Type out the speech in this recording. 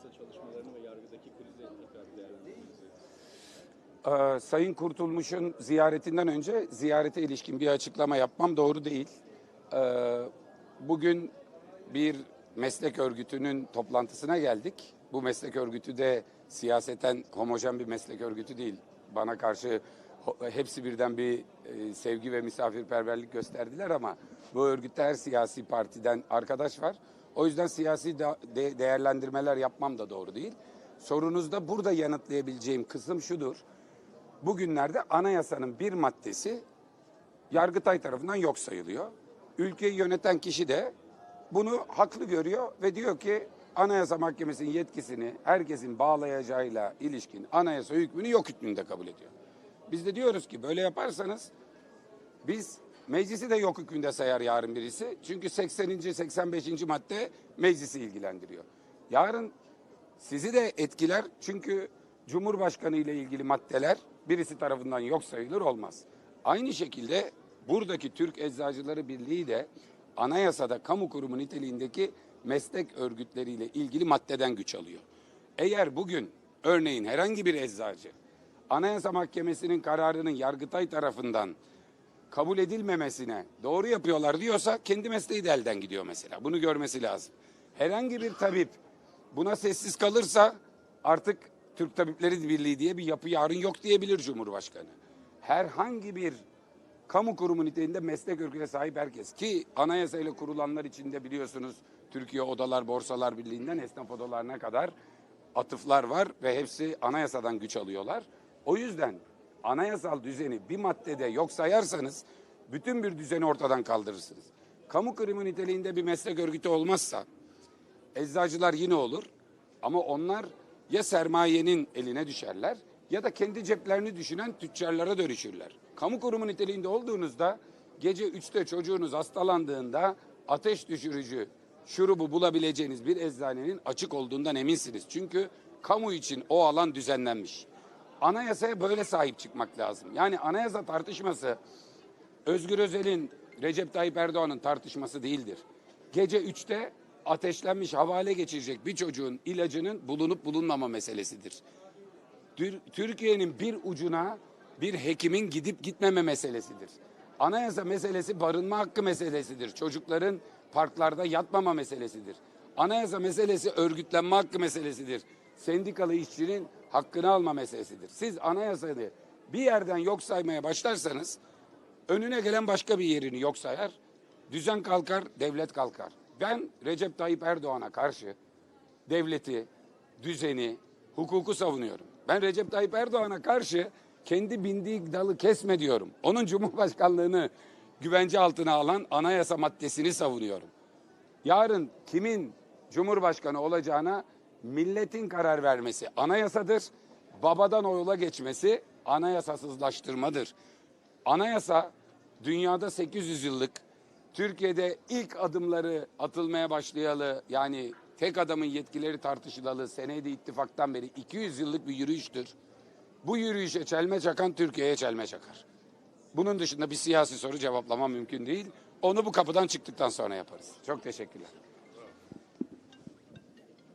anayasa çalışmalarını ve yargıdaki krizi tekrar değerlendirmenizi. Ee, Sayın Kurtulmuş'un ziyaretinden önce ziyarete ilişkin bir açıklama yapmam doğru değil. Ee, bugün bir meslek örgütünün toplantısına geldik. Bu meslek örgütü de siyaseten homojen bir meslek örgütü değil. Bana karşı hepsi birden bir e, sevgi ve misafirperverlik gösterdiler ama bu örgütte her siyasi partiden arkadaş var. O yüzden siyasi de- de- değerlendirmeler yapmam da doğru değil. Sorunuzda burada yanıtlayabileceğim kısım şudur. Bugünlerde anayasanın bir maddesi Yargıtay tarafından yok sayılıyor. Ülkeyi yöneten kişi de bunu haklı görüyor ve diyor ki Anayasa Mahkemesi'nin yetkisini herkesin bağlayacağıyla ilişkin anayasa hükmünü yok hükmünde kabul ediyor. Biz de diyoruz ki böyle yaparsanız biz meclisi de yok hükmünde sayar yarın birisi. Çünkü 80. 85. madde meclisi ilgilendiriyor. Yarın sizi de etkiler çünkü Cumhurbaşkanı ile ilgili maddeler birisi tarafından yok sayılır olmaz. Aynı şekilde buradaki Türk Eczacıları Birliği de anayasada kamu kurumu niteliğindeki meslek örgütleriyle ilgili maddeden güç alıyor. Eğer bugün örneğin herhangi bir eczacı Anayasa Mahkemesi'nin kararının Yargıtay tarafından kabul edilmemesine doğru yapıyorlar diyorsa kendi mesleği de elden gidiyor mesela. Bunu görmesi lazım. Herhangi bir tabip buna sessiz kalırsa artık Türk Tabipleri Birliği diye bir yapı yarın yok diyebilir Cumhurbaşkanı. Herhangi bir kamu kurumu niteliğinde meslek örgütüne sahip herkes ki anayasayla kurulanlar içinde biliyorsunuz Türkiye Odalar Borsalar Birliği'nden esnaf odalarına kadar atıflar var ve hepsi anayasadan güç alıyorlar. O yüzden anayasal düzeni bir maddede yok sayarsanız bütün bir düzeni ortadan kaldırırsınız. Kamu kurumu niteliğinde bir meslek örgütü olmazsa eczacılar yine olur ama onlar ya sermayenin eline düşerler ya da kendi ceplerini düşünen tüccarlara dönüşürler. Kamu kurumu niteliğinde olduğunuzda gece 3'te çocuğunuz hastalandığında ateş düşürücü şurubu bulabileceğiniz bir eczanenin açık olduğundan eminsiniz. Çünkü kamu için o alan düzenlenmiş. Anayasaya böyle sahip çıkmak lazım. Yani anayasa tartışması Özgür Özel'in Recep Tayyip Erdoğan'ın tartışması değildir. Gece 3'te ateşlenmiş havale geçirecek bir çocuğun ilacının bulunup bulunmama meselesidir. Tür- Türkiye'nin bir ucuna bir hekimin gidip gitmeme meselesidir. Anayasa meselesi barınma hakkı meselesidir. Çocukların parklarda yatmama meselesidir. Anayasa meselesi örgütlenme hakkı meselesidir. Sendikalı işçinin hakkını alma meselesidir. Siz anayasayı bir yerden yok saymaya başlarsanız önüne gelen başka bir yerini yok sayar. Düzen kalkar, devlet kalkar. Ben Recep Tayyip Erdoğan'a karşı devleti, düzeni, hukuku savunuyorum. Ben Recep Tayyip Erdoğan'a karşı kendi bindiği dalı kesme diyorum. Onun cumhurbaşkanlığını güvence altına alan anayasa maddesini savunuyorum. Yarın kimin cumhurbaşkanı olacağına milletin karar vermesi anayasadır. Babadan oğula geçmesi anayasasızlaştırmadır. Anayasa dünyada 800 yıllık Türkiye'de ilk adımları atılmaya başlayalı yani tek adamın yetkileri tartışılalı seneydi ittifaktan beri 200 yıllık bir yürüyüştür. Bu yürüyüşe çelme çakan Türkiye'ye çelme çakar. Bunun dışında bir siyasi soru cevaplamam mümkün değil. Onu bu kapıdan çıktıktan sonra yaparız. Çok teşekkürler.